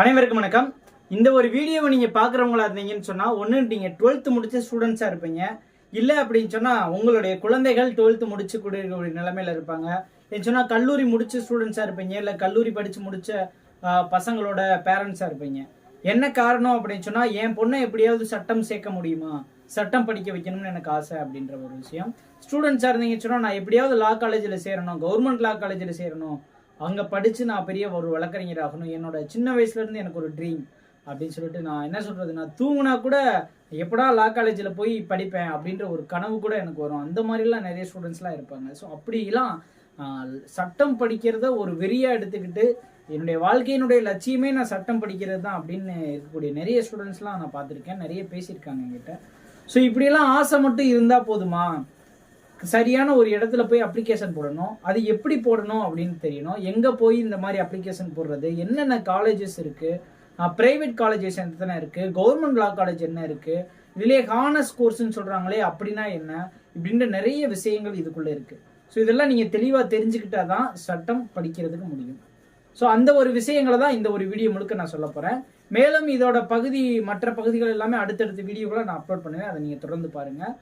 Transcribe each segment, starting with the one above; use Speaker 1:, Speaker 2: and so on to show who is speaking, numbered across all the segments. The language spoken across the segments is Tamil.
Speaker 1: அனைவருக்கும் வணக்கம். இந்த ஒரு வீடியோவை நீங்கள் பார்க்குறவங்களா இருந்தீங்கன்னு சொன்னால் ஒன்று நீங்கள் டுவெல்த்து முடிச்ச ஸ்டூடெண்ட்ஸாக இருப்பீங்க. இல்லை அப்படின்னு சொன்னால் உங்களுடைய குழந்தைகள் டுவெல்த்து முடிச்சு கூடிய நிலமையில் இருப்பாங்க. ஏன்னு சொன்னால் கல்லூரி முடிச்ச ஸ்டூடெண்ட்ஸாக இருப்பீங்க. இல்லை கல்லூரி படித்து முடித்த பசங்களோட பேரண்ட்ஸாக இருப்பீங்க. என்ன காரணம் அப்படின்னு சொன்னால் என் பொண்ணை எப்படியாவது சட்டம் சேர்க்க முடியுமா? சட்டம் படிக்க வைக்கணும்னு எனக்கு ஆசை அப்படின்ற ஒரு விஷயம். ஸ்டூடெண்ட்ஸாக இருந்தீங்கன்னு சொன்னால் நான் எப்படியாவது லா காலேஜில் சேரணும் கவர்மெண்ட் லா காலேஜில் சேரணும் அங்கே படித்து நான் பெரிய ஒரு வழக்கறிஞர் ஆகணும். என்னோட சின்ன வயசுலேருந்து எனக்கு ஒரு ட்ரீம் அப்படின்னு சொல்லிட்டு நான் என்ன சொல்கிறது நான் தூங்கினா கூட எப்படா லா காலேஜில் போய் படிப்பேன் அப்படின்ற ஒரு கனவு கூட எனக்கு வரும். அந்த மாதிரிலாம் நிறைய ஸ்டூடெண்ட்ஸ்லாம் இருப்பாங்க. ஸோ அப்படிலாம் சட்டம் படிக்கிறத ஒரு வெறியாக எடுத்துக்கிட்டு என்னுடைய வாழ்க்கையினுடைய லட்சியமே நான் சட்டம் படிக்கிறது தான் அப்படின்னு இருக்கக்கூடிய நிறைய ஸ்டூடெண்ட்ஸ்லாம் நான் பார்த்துருக்கேன். நிறைய பேசியிருக்காங்க என்கிட்ட. ஸோ இப்படியெல்லாம் ஆசை மட்டும் இருந்தால் போதுமா? சரியான ஒரு இடத்துல போய் அப்ளிகேஷன் போடணும். அது எப்படி போடணும் அப்படின்னு தெரியணும். எங்கே போய் இந்த மாதிரி அப்ளிகேஷன் போடுறது? என்னென்ன காலேஜஸ் இருக்குது ப்ரைவேட் காலேஜஸ் எத்தனை இருக்குது கவர்மெண்ட் லா காலேஜ் என்ன இருக்குது இதுலேயே ஹானஸ் கோர்ஸ்ன்னு சொல்கிறாங்களே அப்படின்னா என்ன? இப்படின்ற நிறைய விஷயங்கள் இதுக்குள்ளே இருக்குது ஸோ இதெல்லாம் நீங்கள் தெளிவாக தெரிஞ்சுக்கிட்டா தான் சட்டம் படிக்கிறதுக்கு முடியும். ஸோ அந்த ஒரு விஷயங்களை தான் இந்த ஒரு வீடியோ முழுக்க நான் சொல்ல போகிறேன் மேலும் இதோட பகுதி மற்ற பகுதிகள் எல்லாமே அடுத்தடுத்த வீடியோக்களை நான் அப்லோட் பண்ணுவேன். அதை நீங்கள் தொடர்ந்து பாருங்கள்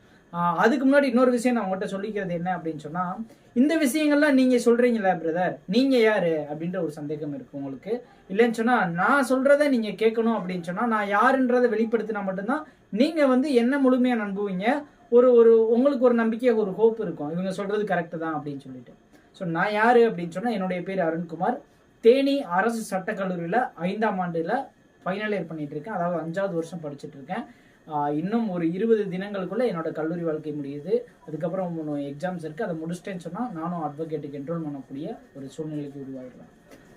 Speaker 1: அதுக்கு முன்னாடி இன்னொரு விஷயம் நான் உங்கள்கிட்ட சொல்லிக்கிறது என்ன அப்படின்னு சொன்னால் இந்த விஷயங்கள்லாம் நீங்கள் சொல்கிறீங்களா பிரதர் நீங்கள் யார்? அப்படின்ற ஒரு சந்தேகம் இருக்குது உங்களுக்கு. இல்லைன்னு சொன்னால் நான் சொல்கிறத நீங்கள் கேட்கணும் அப்படின்னு சொன்னால் நான் யாருன்றதை வெளிப்படுத்தினா மட்டும்தான் நீங்கள் வந்து என்ன முழுமையாக நம்புவீங்க? ஒரு ஒரு உங்களுக்கு ஒரு நம்பிக்கை ஒரு ஹோப் இருக்கும். இவங்க சொல்கிறது கரெக்டு தான் அப்படின்னு சொல்லிட்டு. ஸோ நான் யார் அப்படின்னு சொன்னால் என்னுடைய பேர் அருண்குமார். தேனி அரசு சட்டக்கல்லூரியில் ஐந்தாம் ஆண்டில் ஃபைனல் இயர் பண்ணிகிட்ருக்கேன் இருக்கேன் அதாவது அஞ்சாவது வருஷம் படிச்சுட்ருக்கேன் இன்னும் ஒரு இருபது தினங்களுக்குள்ளே என்னோட கல்லூரி வாழ்க்கை முடியுது. அதுக்கப்புறம் மூணு எக்ஸாம்ஸ் இருக்குது அதை முடிச்சிட்டேன்னு சொன்னால் நானும் அட்வொகேட்டுக்கு என்ரோல் பண்ணக்கூடிய ஒரு சூழ்நிலைக்கு உருவாகிடுவேன்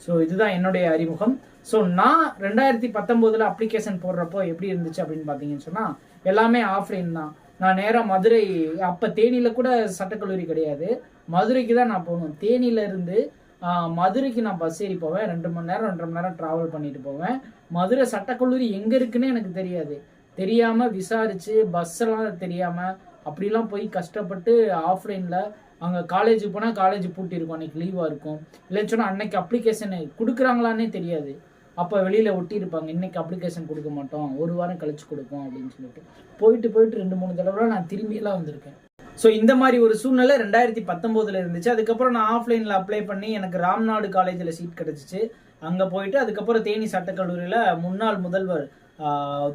Speaker 1: ஸோ இதுதான் என்னுடைய அறிமுகம். ஸோ நான் ரெண்டாயிரத்தி பத்தொம்போதில் அப்ளிகேஷன் போடுறப்போ எப்படி இருந்துச்சு அப்படின்னு பார்த்தீங்கன்னு சொன்னால் எல்லாமே ஆஃப்லைன் தான். நான் நேராக மதுரை அப்போ தேனியில் கூட சட்டக்கல்லூரி கிடையாது. மதுரைக்கு தான் நான் போகணும் தேனியிலேருந்து மதுரைக்கு நான் பஸ் ஏறி போவேன். ரெண்டு மணி நேரம் ரெண்டரை மணி நேரம் ட்ராவல் பண்ணிட்டு போவேன். மதுரை சட்டக்கல்லூரி எங்கே இருக்குன்னு எனக்கு தெரியாது. தெரியாமல் விசாரித்து பஸ் எல்லாம் தெரியாமல் அப்படிலாம் போய் கஷ்டப்பட்டு ஆஃப்லைனில் அங்கே காலேஜுக்கு போனால் காலேஜ் பூட்டி இருக்கும் அன்னைக்கு லீவாக இருக்கும். இல்லைன்னு சொன்னால் அன்னைக்கு அப்ளிகேஷன் கொடுக்குறாங்களான்னே தெரியாது. அப்போ வெளியில் ஒட்டியிருப்பாங்க. இன்னைக்கு அப்ளிகேஷன் கொடுக்க மாட்டோம். ஒரு வாரம் கழிச்சு கொடுப்போம் அப்படின்னு சொல்லிட்டு. போயிட்டு போயிட்டு ரெண்டு மூணு தடவை நான் திரும்பியெல்லாம் வந்திருக்கேன். ஸோ இந்த மாதிரி ஒரு சூழ்நிலை ரெண்டாயிரத்தி பத்தொம்போதில் இருந்துச்சு. அதுக்கப்புறம் நான் ஆஃப்லைனில் அப்ளை பண்ணி எனக்கு ராம்நாடு காலேஜில் சீட் கிடச்சிச்சு. அங்கே போயிட்டு அதுக்கப்புறம் தேனி சட்டக்கல்லூரியில் முன்னாள் முதல்வர்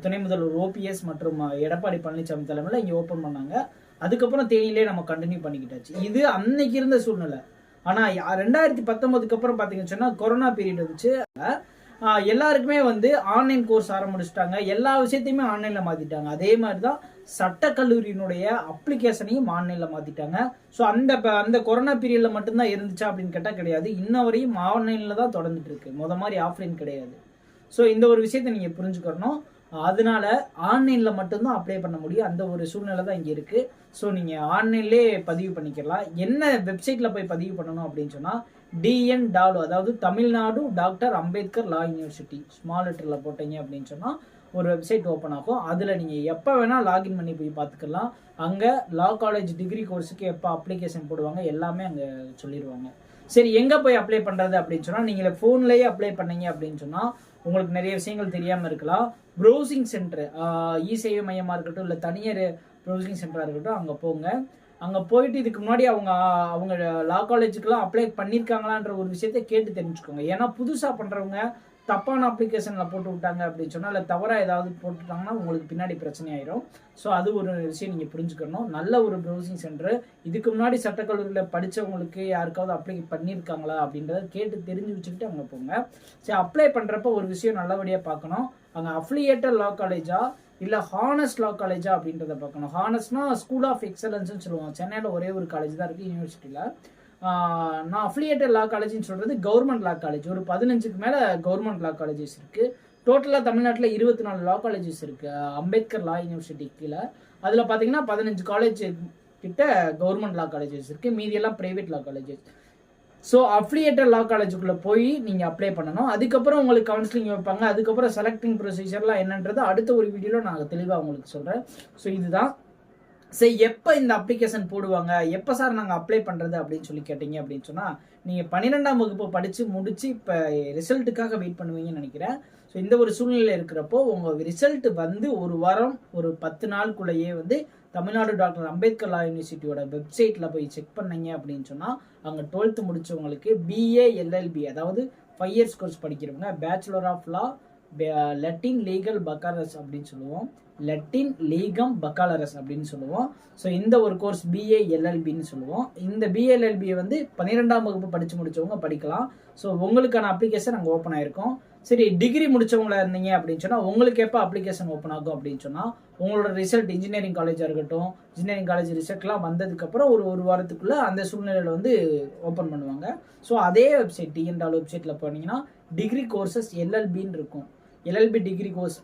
Speaker 1: துணை முதல்வர் ஓபிஎஸ் மற்றும் எடப்பாடி பழனிசாமி தலைமையில் இங்கே ஓப்பன் பண்ணாங்க. அதுக்கப்புறம் தேனியிலே நம்ம கண்டினியூ பண்ணிக்கிட்டாச்சு. இது அன்னைக்கு இருந்த சூழ்நிலை. ஆனால் ரெண்டாயிரத்தி பத்தொம்போதுக்கு அப்புறம் பார்த்தீங்கன்னு சொன்னால் கொரோனா பீரியட் வந்துச்சு. எல்லாருக்குமே வந்து ஆன்லைன் கோர்ஸ் ஆரம்பிச்சிட்டாங்க. எல்லா விஷயத்தையுமே ஆன்லைனில் மாற்றிட்டாங்க அதே மாதிரி தான் சட்டக்கல்லூரியினுடைய அப்ளிகேஷனையும் ஆன்லைனில் மாற்றிட்டாங்க ஸோ அந்த ப- அந்த கொரோனா பீரியடில் மட்டும்தான் இருந்துச்சா அப்படின்னு கேட்டால் கிடையாது. இன்ன வரையும் ஆன்லைனில் தான் தொடர்ந்துட்டு இருக்கு. முத மாதிரி ஆஃப்லைன் கிடையாது. ஸோ இந்த ஒரு விஷயத்தை நீங்கள் புரிஞ்சுக்கணும். அதனால ஆன்லைனில் மட்டும்தான் அப்ளை பண்ண முடியும். அந்த ஒரு சூழ்நிலை தான் இங்கே இருக்குது ஸோ நீங்கள் ஆன்லைன்லேயே பதிவு பண்ணிக்கலாம். என்ன வெப்சைட்டில் போய் பதிவு பண்ணணும் அப்படின்னு சொன்னால் டிஎன் டாலு அதாவது Tamil Nadu doctor Ambedkar law university. Small லெட்டரில் போட்டீங்க அப்படின்னு சொன்னால் ஒரு வெப்சைட் ஓப்பன் ஆகும். அதில் நீங்கள் எப்போ வேணால் லாகின் பண்ணி போய் பார்த்துக்கலாம். அங்கே லா காலேஜ் டிகிரி கோர்ஸுக்கு எப்போ அப்ளிகேஷன் போடுவாங்க எல்லாமே அங்கே சொல்லிடுவாங்க சரி எங்கே போய் அப்ளை பண்ணுறது அப்படின்னு சொன்னால் நீங்கள் ஃபோன்லேயே அப்ளை பண்ணீங்க அப்படின்னு சொன்னால் உங்களுக்கு நிறைய விஷயங்கள் தெரியாமல் இருக்கலாம். ப்ரௌசிங் சென்டர் இ சேவை மையமாக இருக்கட்டும் இல்லை தனியார் ப்ரௌசிங் சென்டராக இருக்கட்டும் அங்கே போங்க. அங்கே போயிட்டு இதுக்கு முன்னாடி அவங்க அவங்க லா காலேஜுக்கெல்லாம் அப்ளை பண்ணியிருக்காங்களான்ற ஒரு விஷயத்தை கேட்டு தெரிஞ்சுக்கோங்க. ஏன்னா புதுசாக பண்ணுறவங்க தப்பான அப்ளிகேஷனில் போட்டு விட்டாங்க அப்படின்னு சொன்னால் இல்லை தவறாக ஏதாவது போட்டுட்டாங்கன்னா உங்களுக்கு பின்னாடி பிரச்சனை ஆயிரும். ஸோ அது ஒரு விஷயம் நீங்கள் புரிஞ்சுக்கணும். நல்ல ஒரு ப்ரௌசிங் சென்டர் இதுக்கு முன்னாடி சட்டக்கல்லூரியில் படித்தவங்களுக்கு யாருக்காவது அப்ளை பண்ணியிருக்காங்களா அப்படின்றத கேட்டு தெரிஞ்சு வச்சுக்கிட்டு அங்கே போங்க. சரி அப்ளை பண்ணுறப்ப ஒரு விஷயம் நல்லபடியாக பார்க்கணும். அங்கே அஃபிலியேட்டட் லா காலேஜாக இல்லை ஹானஸ் லா காலேஜா அப்படின்றத பார்க்கணும். ஹானஸ்னா ஸ்கூல் ஆஃப் எக்ஸலன்ஸ்னு சொல்லுவோம் சென்னையில் ஒரே ஒரு காலேஜ் தான் இருக்குது யூனிவர்சிட்டியில் நான் அஃபிலியேட்டட் லா காலேஜ்னு சொல்கிறது கவர்மெண்ட் லா காலேஜ் ஒரு பதினஞ்சுக்கு மேலே கவர்மெண்ட் லா காலேஜஸ் இருக்குது டோட்டலாக தமிழ்நாட்டில் இருபத்தி நாலு லா காலேஜஸ் இருக்குது அம்பேத்கர் லா யூனிவர்சிட்டி கீழே. அதில் பார்த்தீங்கன்னா பதினஞ்சு காலேஜ் கிட்ட கவர்மெண்ட் லா காலேஜஸ் இருக்குது மீதியெல்லாம் private law colleges so affiliated law காலேஜுக்குள்ளே போய் நீங்கள் அப்ளை பண்ணணும். அதுக்கப்புறம் உங்களுக்கு கவுன்சிலிங் வைப்பாங்க. அதுக்கப்புறம் செலக்டிங் ப்ரொசீஜர்லாம் என்னன்றது அடுத்த ஒரு வீடியோவில் நான் தெளிவாக உங்களுக்கு சொல்கிறேன் ஸோ இதுதான். சரி எப்போ இந்த அப்ளிகேஷன் போடுவாங்க? எப்போ சார் நாங்கள் அப்ளை பண்ணுறது அப்படின்னு சொல்லி கேட்டீங்க அப்படின்னு சொன்னால் நீங்கள் பன்னிரெண்டாம் வகுப்பு படித்து முடித்து இப்போ ரிசல்ட்டுக்காக வெயிட் பண்ணுவீங்கன்னு நினைக்கிறேன். ஸோ இந்த ஒரு சூழ்நிலை இருக்கிறப்போ உங்கள் ரிசல்ட் வந்து ஒரு வாரம் ஒரு பத்து நாளுக்குள்ளேயே வந்து தமிழ்நாடு டாக்டர் அம்பேத்கர் லா யூனிவர்சிட்டியோட வெப்சைட்டில் போய் செக் பண்ணீங்க அப்படின்னு சொன்னால் அங்கே twelfth முடித்தவங்களுக்கு B A L L B அதாவது ஃபைவ் இயர்ஸ் கோர்ஸ் படிக்கிறவங்க bachelor of law Latin legal பக்காரஸ் அப்படின்னு சொல்லுவோம். லெட்டின் லீகம் பக்காலரஸ் அப்படின்னு சொல்லுவோம். ஸோ இந்த ஒரு கோர்ஸ் பிஏ எல்எல்பின்னு சொல்லுவோம். இந்த பிஏஎல்எல்பியை வந்து பன்னிரெண்டாம் வகுப்பு படித்து முடித்தவங்க படிக்கலாம். ஸோ உங்களுக்கான அப்ளிகேஷன் அங்கே ஓப்பன் ஆயிருக்கும். சரி டிகிரி முடிச்சவங்களா இருந்தீங்க அப்படின்னு சொன்னால் உங்களுக்கு எப்போ அப்ளிகேஷன் ஓப்பன் ஆகும் அப்படின்னு சொன்னால் உங்களோட ரிசல்ட் இன்ஜினியரிங் காலேஜாக இருக்கட்டும் இன்ஜினியரிங் காலேஜ் ரிசல்ட்லாம் வந்ததுக்கப்புறம் ஒரு ஒரு வாரத்துக்குள்ளே அந்த சூழ்நிலையில் வந்து ஓப்பன் பண்ணுவாங்க. ஸோ அதே வெப்சைட் டிஎன்டால் வெப்சைட்டில் போனீங்கன்னா டிகிரி கோர்சஸ் எல்எல்பின்னு இருக்கும். L L B degree course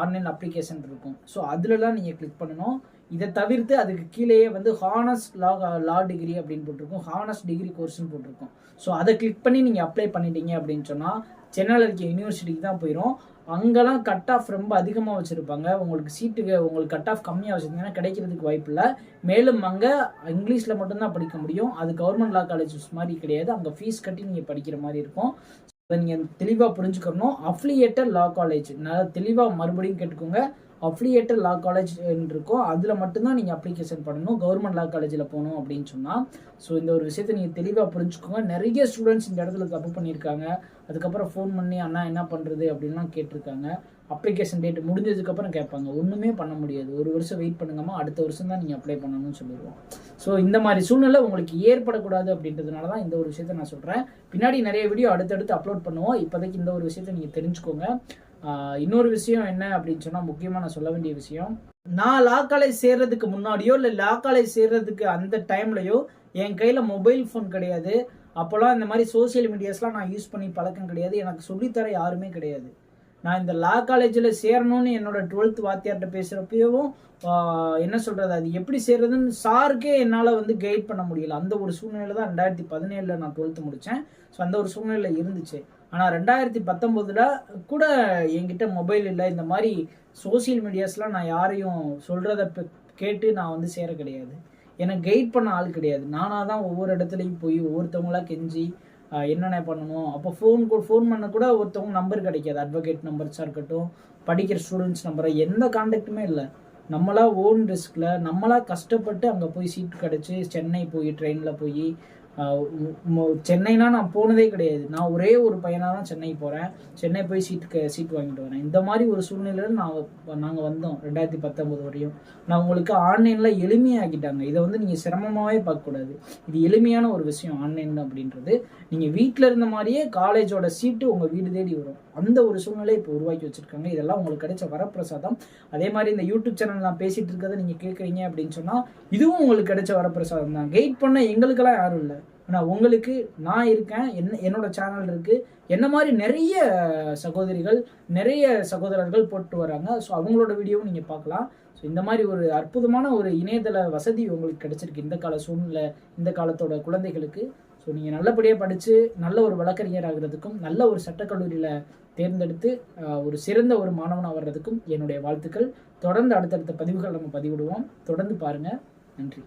Speaker 1: online application இருக்கும். ஸோ அதுலலாம் நீங்கள் கிளிக் பண்ணணும். இதை தவிர்த்து அதுக்கு கீழேயே வந்து ஹானஸ் லா லா டிகிரி அப்படின்னு போட்டிருக்கும். ஹானஸ் டிகிரி கோர்ஸ்னு போட்டிருக்கும். ஸோ அதை கிளிக் பண்ணி நீங்கள் அப்ளை பண்ணிட்டீங்க அப்படின்னு சொன்னால் சென்னையில் இருக்க யூனிவர்சிட்டிக்கு தான் போயிடும் அங்கெல்லாம் கட் ஆஃப் ரொம்ப அதிகமாக வச்சுருப்பாங்க. உங்களுக்கு சீட்டுக்கு உங்களுக்கு கட் ஆஃப் கம்மியாக வச்சுருந்தீங்கன்னா கிடைக்கிறதுக்கு வாய்ப்பு இல்லை. மேலும் அங்கே இங்கிலீஷில் மட்டும்தான் படிக்க முடியும். அது கவர்மெண்ட் லா காலேஜஸ் மாதிரி கிடையாது. அங்கே ஃபீஸ் கட்டி நீங்கள் படிக்கிற மாதிரி இருக்கும். அதை நீங்கள் தெளிவாக புரிஞ்சுக்கணும். அஃப்லியேட்டட் லா காலேஜ் நல்லா தெளிவாக மறுபடியும் கேட்டுக்கோங்க. அஃப்ளியேட்டட் லா காலேஜ் இருக்கோ அதில் மட்டும்தான் நீங்கள் அப்ளிகேஷன் பண்ணணும். கவர்மெண்ட் லா காலேஜில் போகணும் அப்படின்னு சொன்னால் ஸோ இந்த ஒரு விஷயத்தை நீங்கள் தெளிவாக புரிஞ்சுக்கோங்க. நிறைய ஸ்டூடெண்ட்ஸ் இந்த இடத்துல தப்பு பண்ணியிருக்காங்க. அதுக்கப்புறம் ஃபோன் பண்ணி அண்ணா என்ன பண்ணுறது அப்படின்லாம் கேட்டிருக்காங்க. அப்ளிகேஷன் டேட் முடிஞ்சதுக்கப்புறம் கேட்பாங்க. ஒன்றுமே பண்ண முடியாது. ஒரு வருஷம் வெயிட் பண்ணுங்கம்மா. அடுத்த வருஷம் தான் நீங்கள் அப்ளை பண்ணணும்னு சொல்லிடுவோம். ஸோ இந்த மாதிரி சூழ்நிலை உங்களுக்கு ஏற்படக்கூடாது அப்படின்றதுனால தான் இந்த ஒரு விஷயத்த நான் சொல்கிறேன் பின்னாடி நிறைய வீடியோ அடுத்தடுத்து அப்லோட் பண்ணுவோம். இப்போதைக்கு இந்த ஒரு விஷயத்த நீங்கள் தெரிஞ்சுக்கோங்க. இன்னொரு விஷயம் என்ன அப்படின்னு சொன்னால் முக்கியமாக நான் சொல்ல வேண்டிய விஷயம் நான் லா காலேஜ் சேர்றதுக்கு முன்னாடியோ இல்லை லா காலேஜ் சேர்றதுக்கு அந்த டைம்லையோ என் கையில் மொபைல் ஃபோன் கிடையாது. அப்போல்லாம் இந்த மாதிரி சோஷியல் மீடியாஸ்லாம் நான் யூஸ் பண்ணி பழக்கம் கிடையாது. எனக்கு சொல்லித்தர யாருமே கிடையாது. நான் இந்த லா காலேஜில் சேரணும்னு என்னோட டுவெல்த் வாத்தியார்கிட்ட பேசுகிறப்பயும் என்ன சொல்கிறது அது எப்படி சேர்றதுன்னு சாருக்கே என்னால் வந்து கைட் பண்ண முடியல. அந்த ஒரு சூழ்நிலை தான் ரெண்டாயிரத்தி பதினேழில் நான் டுவெல்த்து முடித்தேன் ஸோ அந்த ஒரு சூழ்நிலை இருந்துச்சு. ஆனால் ரெண்டாயிரத்தி பத்தொம்போதில் கூட என்கிட்ட மொபைல் இல்லை. இந்த மாதிரி சோஷியல் மீடியாஸ்லாம் நான் யாரையும் சொல்கிறத கேட்டு நான் வந்து சேர கிடையாது. எனக்கு கைட் பண்ண ஆள் கிடையாது. நானாக தான் ஒவ்வொரு இடத்துலையும் போய் ஒவ்வொருத்தவங்களா கெஞ்சி என்னென்ன பண்ணணும்? அப்போ ஃபோன் ஃபோன் பண்ண கூட ஒருத்தவங்க நம்பர் கிடைக்காது. அட்வொகேட் நம்பர்ஸாக இருக்கட்டும் படிக்கிற ஸ்டூடெண்ட்ஸ் நம்பரை எந்த காண்டாக்டுமே இல்லை. நம்மளா ஓன் ரிஸ்கில் நம்மளா கஷ்டப்பட்டு அங்கே போய் சீட் கிடச்சி சென்னை போய் ட்ரெயினில் போய் சென்னைனா நான் போனதே கிடையாது. நான் ஒரே ஒரு பையனாக தான் சென்னை போகிறேன் சென்னை போய் சீட்டுக்கு சீட் வாங்கிட்டு வரேன். இந்த மாதிரி ஒரு சூழ்நிலையில் நான் நாங்கள் வந்தோம் ரெண்டாயிரத்தி பத்தொம்போது வரையும். நான் உங்களுக்கு ஆன்லைனில் எளிமையாக்கிட்டாங்க. இதை வந்து நீங்கள் சிரமமாகவே பார்க்கக்கூடாது. இது எளிமையான ஒரு விஷயம் ஆன்லைன் அப்படின்றது. நீங்கள் வீட்டில் இருந்த மாதிரியே காலேஜோட சீட்டு உங்கள் வீடு தேடி வரும். அந்த ஒரு சூழ்நிலை இப்போ உருவாக்கி வச்சுருக்காங்க. இதெல்லாம் உங்களுக்கு கிடைச்ச வரப்பிரசாதம். அதே மாதிரி இந்த யூடியூப் சேனல் நான் பேசிகிட்டு இருக்கிறத நீங்கள் கேட்குறீங்க அப்படின்னு சொன்னால் இதுவும் உங்களுக்கு கிடைச்ச வரப்பிரசாதம் தான். கைட் பண்ண எங்களுக்கெல்லாம் யாரும் இல்லை. ஆனால் உங்களுக்கு நான் இருக்கேன் என்ன என்னோட சேனல் இருக்குது என்ன மாதிரி நிறைய சகோதரிகள் நிறைய சகோதரர்கள் போட்டு வராங்க. ஸோ அவங்களோட வீடியோவும் நீங்கள் பார்க்கலாம். ஸோ இந்த மாதிரி ஒரு அற்புதமான ஒரு இணையதள வசதி உங்களுக்கு கிடைச்சிருக்கு இந்த கால சூழ்நிலை இந்த காலத்தோட குழந்தைகளுக்கு. ஸோ நீங்கள் நல்லபடியாக படித்து நல்ல ஒரு வழக்கறிஞர் ஆகிறதுக்கும் நல்ல ஒரு சட்டக்கல்லூரியில் தேர்ந்தெடுத்து ஒரு சிறந்த ஒரு மாணவனாக வர்றதுக்கும் என்னுடைய வாழ்த்துக்கள். தொடர்ந்து அடுத்தடுத்த பதிவுகள் நம்ம பதிவிடுவோம். தொடர்ந்து பாருங்கள் நன்றி.